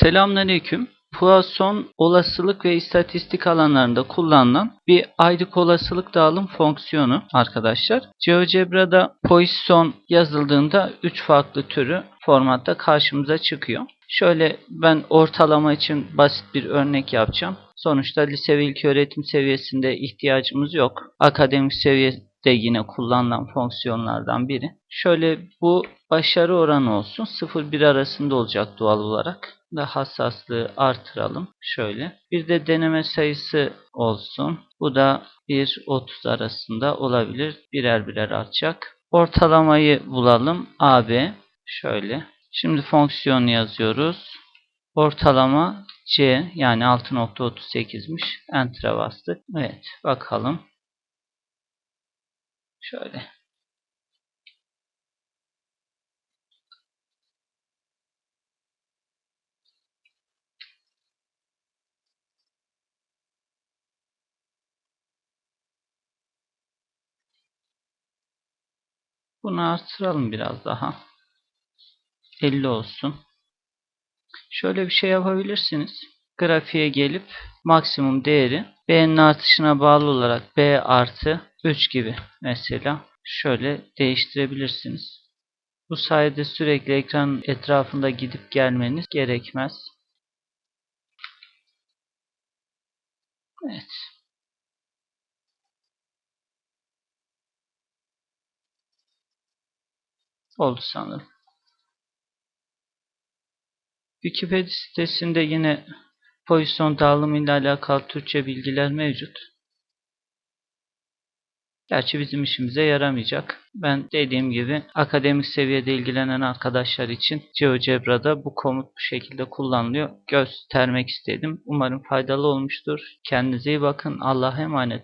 Selamünaleyküm. Poisson olasılık ve istatistik alanlarında kullanılan bir aylık olasılık dağılım fonksiyonu arkadaşlar. GeoGebra'da Poisson yazıldığında 3 farklı türü formatta karşımıza çıkıyor. Şöyle ben ortalama için basit bir örnek yapacağım. Sonuçta lise ve ilköğretim seviyesinde ihtiyacımız yok. Akademik seviyede yine kullanılan fonksiyonlardan biri. Şöyle bu başarı oranı olsun. 0-1 arasında olacak doğal olarak. Da hassaslığı artıralım. Şöyle. Bir de deneme sayısı olsun. Bu da 1-30 arasında olabilir. Birer birer artacak. Ortalamayı bulalım. AB. Şöyle. Şimdi fonksiyonu yazıyoruz. Ortalama C yani 6.38'miş. Enter'a bastık. Evet bakalım. Şöyle. Bunu artıralım biraz daha. 50 olsun. Şöyle bir şey yapabilirsiniz. Grafiğe gelip maksimum değeri B'nin artışına bağlı olarak B artı 3 gibi mesela şöyle değiştirebilirsiniz. Bu sayede sürekli ekran etrafında gidip gelmeniz gerekmez. Evet. Oldu sanırım. Wikipedia sitesinde yine pozisyon dağılımı ile alakalı Türkçe bilgiler mevcut. Gerçi bizim işimize yaramayacak. Ben dediğim gibi akademik seviyede ilgilenen arkadaşlar için GeoGebra'da bu komut bu şekilde kullanılıyor. Göstermek istedim. Umarım faydalı olmuştur. Kendinize iyi bakın. Allah'a emanet olun.